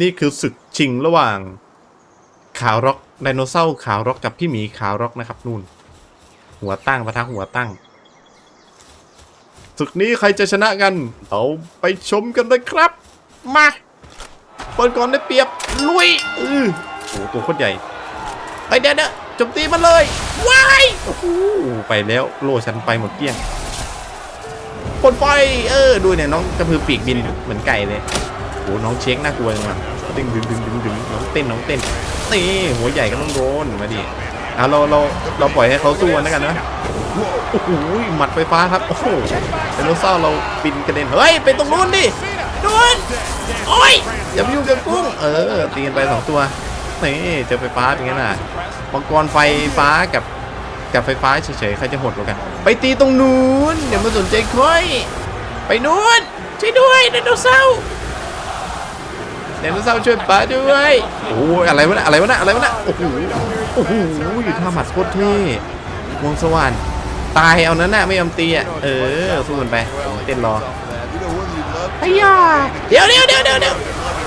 นี่คือศึกชิงระหว่าง ขาวร็อกไดโนเสาร์ขาวร็อกกับพี่หมีขาวร็อกนะครับนู่น หัวตั้งประทะหัวตั้งศึกนี้ใครจะชนะกันเราไปชมกันเลยครับ มาเปิดก่อนได้เปรียบลุยอือโอ้โหตัวโคตรใหญ่ไปเดี๋ยวเดี๋ยวโจมตีมันเลยว้ายโอ้โหไปแล้วโลฉันไปหมดเกลี้ยงพ่นไฟเออดูเนี่ยน้องกระพือปีกบินเหมือนไก่เลย โอ้น้องเช็คน่ากลัวจังวะดึงดึงดึงดึงดึงน้องเต้นน้องเต้นนี่หัวใหญ่ก็ต้องโดนมาดิเอาเราเราเราปล่อยให้เขาสู้กันแล้วกันนะโอ้โหหมัดไฟฟ้าครับโอ้โหไดโนเสาร์เราบินกระเด็นเฮ้ยไปตรงนู้นดินู้นโอ้ยอย่าไปยุ่งกับกุ้งเออตีกันไปสองตัวนี่เจอไฟฟ้าเป็นไงน่ะมังกรไฟฟ้ากับกับไฟฟ้าเฉยๆใครจะโหดกว่ากัน ไปตีตรงนู้นอย่ามาสนใจค่อย ไปนู้นช่วยด้วยไดโนเสาร์ ไดโนเสาร์ช่วยป้าด้วยโอ้ยอะไรวะน่ะอะไรวะน่ะอะไรวะน่ะโอ้โหโอ้โหอยู่ท่าหมัดโคตรเท่วงสว่านตายเอานั้นน่ะไม่ยอมตีอะเออสู้กันไปเต้นรอไอ้ยาเดี๋ยวเดี๋ยวเดี๋ยวเดี๋ยวเดี๋ยว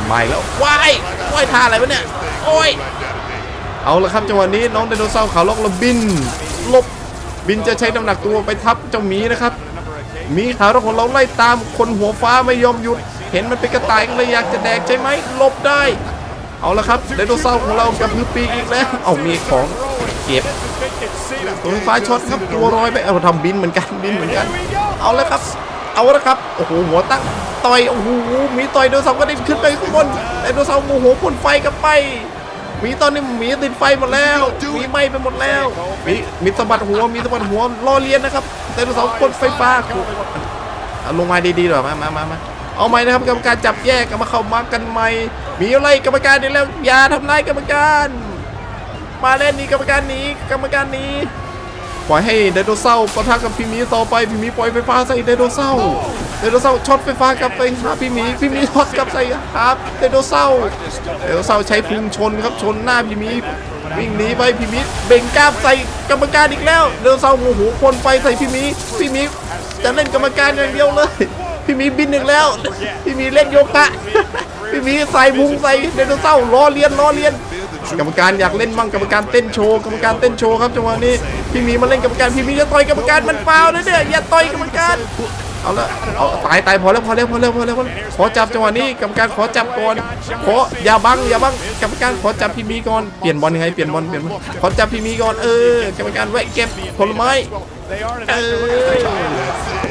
ไม่แล้ววายวายท่าอะไรวะเนี่ยโอ้ยเอาละครับจังหวะนี้น้องไดโนเสาร์ขาวล็อกระบินลบบินจะใช้น้ำหนักตัวไปทับเจ้าหมีนะครับมีขาวเราของเราไล่ตามคนหัวฟ้าไม่ยอมหยุด เห็นมันเป็นกระต่ายก็เลยอยากจะแดกใช่ไหมหลบได้ เอาละครับไดโนเสาร์ของเรากับพือปีกอีกแล้ว เอามีของเก็บตัวไฟฟ้าช็อตครับตัวลอยไปเอาทำบินเหมือนกันบินเหมือนกัน เอาละครับ เอาละครับโอ้โหหัวตั้งต่อยโอ้โหมีต่อยไดโนเสาร์ก็ได้ขึ้นไปข้างบนไดโนเสาร์โมโหพ่นไฟกับไปมีตอนนี้หมีติดไฟหมดแล้วหมีไหม้ไปหมดแล้ว มีมีสะบัดหัวมีสะบัดหัวล้อเลียนนะครับไดโนเสาร์พ่นไฟฟ้าลงมาดีๆหน่อยมามามามา เอาไหมนะครับกรรมการจับแยกกันมาเข้ามากันใหม่มีอะไรกรรมการนี่แล้วอย่าทำร้ายกรรมการ มาเล่นนี้กรรมการนี้กรรมการนี้ ปล่อยให้ไดโนเสาร์ปะทะกับพี่มีต่อไปพี่มีปล่อยไฟฟ้าใส่ไดโนเสาร์ไดโนเสาร์ช็อตไฟฟ้ากลับไปหาพี่มีพี่มีช็อตกลับใส่หาไดโนเสาร์ไดโนเสาร์ใช้พุงชนครับชนหน้าพี่มีวิ่งหนีไปพี่มีเบ่งกล้ามใส่กรรมการอีกแล้วไดโนเสาร์โมโหพ่นไฟใส่พี่มีพี่มีจะเล่นกรรมการอย่างเดียวเลย พี่หมีบินหนึ่งแล้ว พี่หมีเล่นโยคะพี่หมีใส่พุงใส่ไดโนเสาร์ล้อเลียนล้อเลียน กรรมการอยากเล่นมั่งกรรมการเต้นโชว์กรรมการเต้นโชว์ครับจังหวะนี้พี่หมีมาเล่นกรรมการพี่หมีจะต่อยกรรมการมันเปล่านะเนี่ยอย่าต่อยกรรมการเอาละเอาตายตายพอแล้วพอแล้วพอแล้วพอแล้วพอแล้วขอจับจังหวะนี้กรรมการขอจับก่อนขออย่าบังอย่าบังกรรมการขอจับพี่หมีก่อนเปลี่ยนบอลยังไงเปลี่ยนบอลเปลี่ยนบอลขอจับพี่หมีก่อนเออกรรมการแวะเก็บผลไม้เออ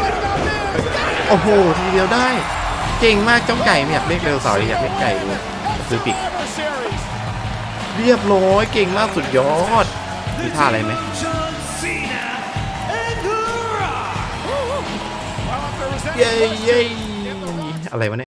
โอ้โห ทีเดียวได้ เก่งมากจ้องไก่ไม่อยากเรียกเร็วเสาร์อยากเรียกไก่เลยซื้อปิก เรียบร้อยเก่งมากสุดยอดมีท่าอะไรไหมเย้เย้อะไรวะเนี่ย